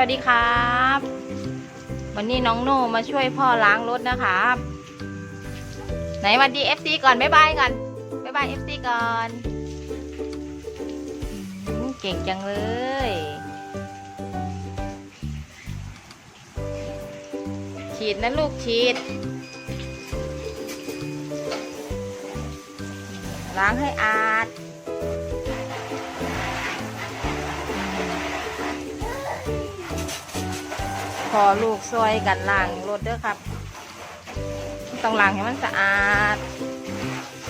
วัสดีครับ วันนี้น้องโน่มาช่วยพ่อล้างรถนะครับ ไหนวันดีเอฟซีก่อนบ๊ายบายก่อนบ๊ายบายเอฟซีก่อนเก่งจังเลยฉีดนะลูกฉีด ล้างให้อาด พอลูกซอยกันล้างรถเด้อครับ ต้องล้างให้มันสะอาด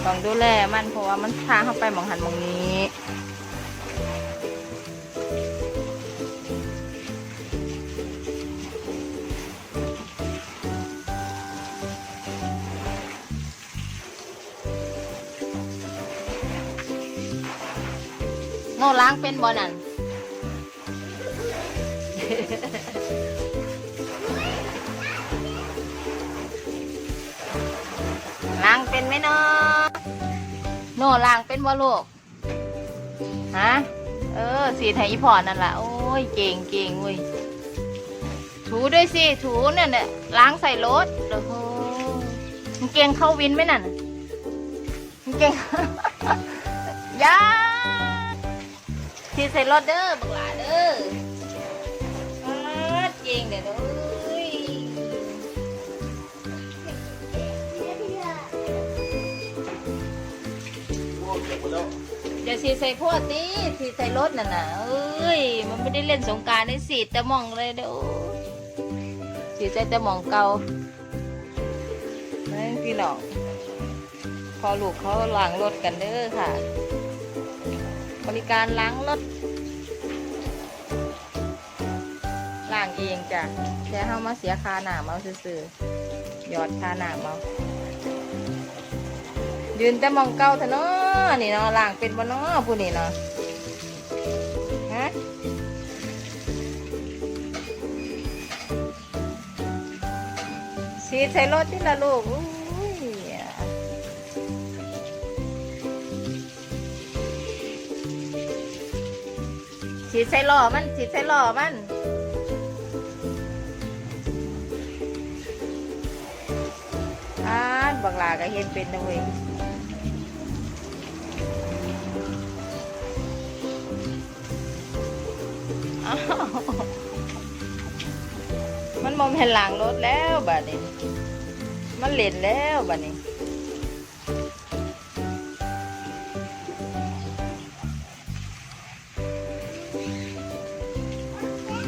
ต้องดูแลมันเพราะว่ามันพาเข้าไปหมองหันหมองนี้โน่ล้างเป็นบ่นั่นล้างเป็น ไหมเนาะโน่ล้างเป็นบ่ลูกฮะเออสีไทยอีพอนั่นแหละโอ้ยเก่งเก่งเว้ยถูด้วยสิถูเนั่ยเนแหละล้างใส่รถโอ้โหมันเก่งเข้าวินไหมนั่นมันเก่งยาสีใส่รถเด้อบักหลาเด้ออ้าเก่งเด้อเอ้ เดี๋ยวสีใส่พวดดิสีใส่รถน่ะนะเอ้ย มันไม่ได้เล่นสงกรารได้สีแต่หมองเลยเด้อสีใส่แต่หมองเก่านั่นพี่น้องพอลูกเขาล้างรถกันเด้อค่ะ บริการล้างรถล้างเองจ้ะแค่เข้ามาเสียค่าหนามาซื้อๆหยอดค่าหนามา ยืนแต่มองเก้าเถอะเนาะนี่เนาะล่างเป็นบ่เนาะผู้นี่เนาะฮะสีใส่รถที่ละลูกอุ้ยสีใส่ล้อมันสีใส่ล้อมันอ่าบังลาก็เห็นเป็นนะเว้ย อ้าวมันมองเห็นหลังรถแล้วบัดนี้ มันเล่นแล้วบัดนี้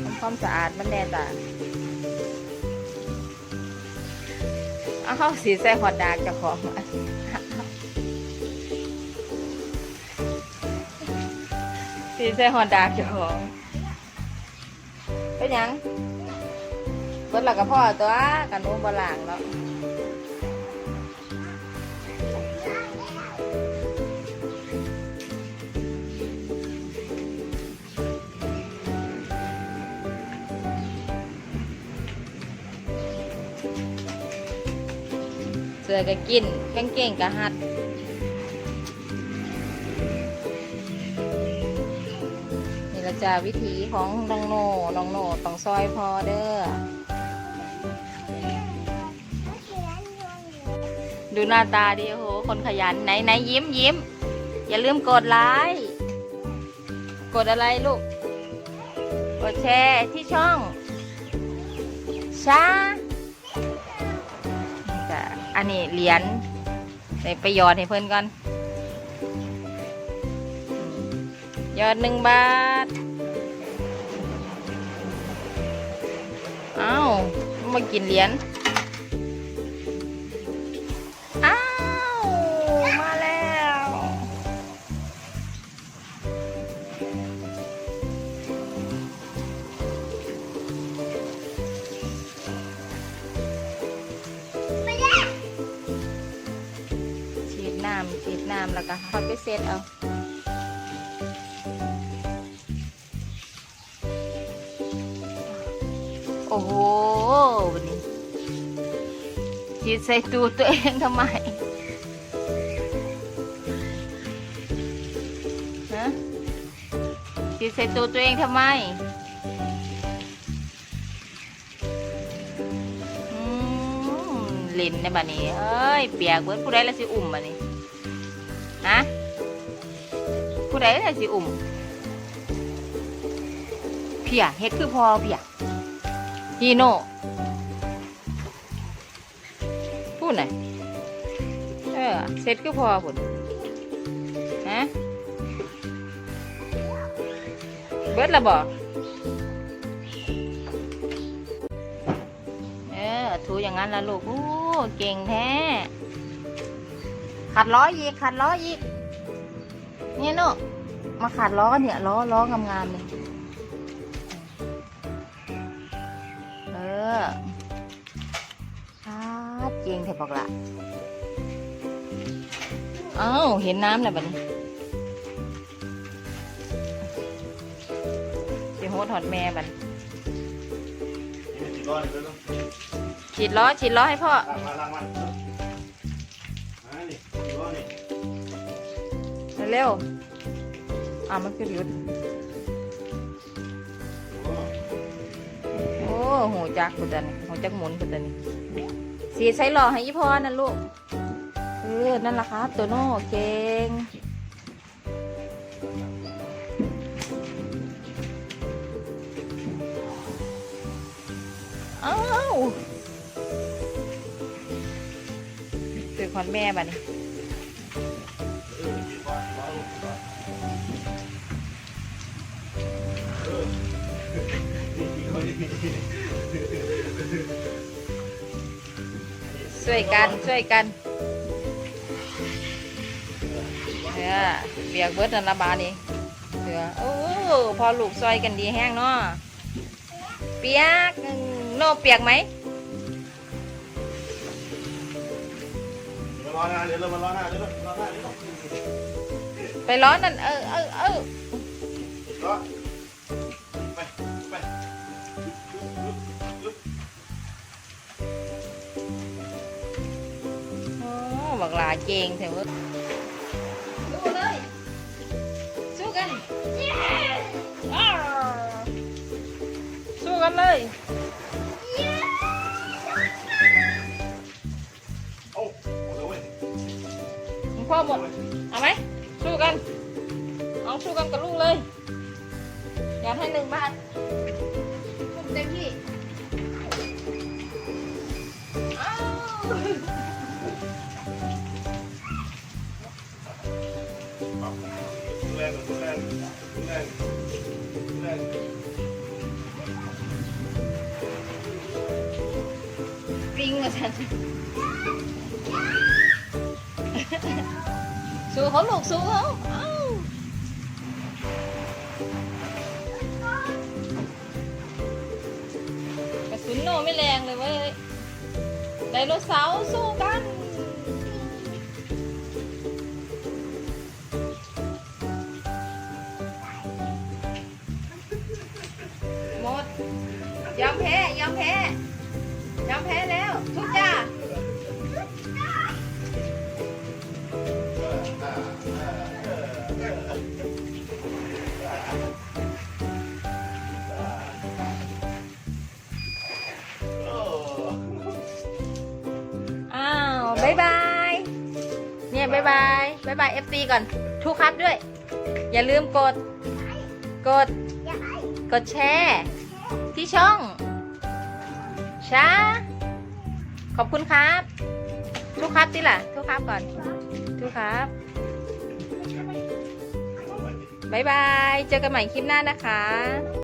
ทำความสะอาดมันแน่จ้ะอ้าวสีใส่หอดดากจะของสีใส่หอดดากจะของ เป็นหยังเบิดหลักกับพ่อตัวกันนู้นบหลังแล้วเสือก็กินกางเก่งก็หัด นี่ละวิถีของน้องโนน้องโนต้องซอยพอเด้อดูหน้าตาดิโอ้โห คนขยันไหนไหนยิ้มยิ้ม อย่าลืมกดไลค์กดอะไรลูก กดแชร์ที่ช่องชาจ้ะอันนี้เหรียญใส่ไปหยอดให้เพื่อนก่อนหยอดหนึ่งบาท อ้ามากินเหรียญอ้าว มาแล้ว ฉีดน้ำฉีดน้ำแล้วก็ค่อยไปเซตเอา โอ้โหนี่ฉีดใส่ตูตัวเองทำไมฮะฉีดใส่ตูตัวเองทำไมลินในบ้านนี้เอ้ย เปียกเว้นผู้ใดละสิอุ่มบ้านนี้นะผู้ใดละสิอุ่มเพียเฮ็ดคือพอเพีย ฮีโน่พูดหน่อยเออเสร็จคือพอพุ่นฮะเบิดละบ่เออถูอย่างนั้นละลูกโอ้เก่งแท้ ขัดล้ออีกขัดล้ออีกเนี่ยลูกมาขัดล้อเนี่ยล้อล้องามๆเลย เก่งแท้บอกละเอ้าเห็นน้ำแล้วบัดนี้สิโหดหอดแม่บัดนี้นี่ติดล้อเลยด้วยฉีดล้อฉีดล้อให้พ่อเร็วๆอ่ามันคือหยุดโอ้โหจักพุตันหูจักหมุนพุตัน สีใช้หล่อให้ยี่พ่อนั่นลูกเออนั่นละครับ ตัวโน่เก่งอ้าวคือคอนแม่บัดนี้เช่วยกันช่วยกันเออเบียกเบิดนันละบาดนี่เสือโอ้พอลูกซอยกันดีแห้งเนาะเปียกโน่เปียกไหมมารอหน้าเดี๋ยวเรามารอหน้าเดี๋ยวเรารอหน้าไปร้อนนั่นเออเออเออ บักหลาเจงเถอะเว้ยสู้เลย สู้กันอ้าวสู้กันเลยโอ้หมดแล้วเว้ยมึงพ่อหมด เอาไหม สู้กัน เอาสู้กันกับลูกเลย อยากให้หนึ่งบาททุ่มเต็มที่อ้ ปริงมาฉันสู้เขาลูกสู้เขาเอ้ากระสุนโนไม่แรงเลยเว้ยไดโนเสาร์สู้กัน ยอมแพ้ยอมแพ้ยอมแพ้แล้วทุกจ้าอ้อ้าวบายบาย เนี่ยบายบายบายบายเอฟซีก่อนทุกครับด้วย อย่าลืมกด กด กดแชร์ ที่ช่องช้าขอบคุณครับ ทุกครับที่ล่ะ ทุกครับก่อน ทุกครับบายบาย เจอกันใหม่คลิปหน้านะคะ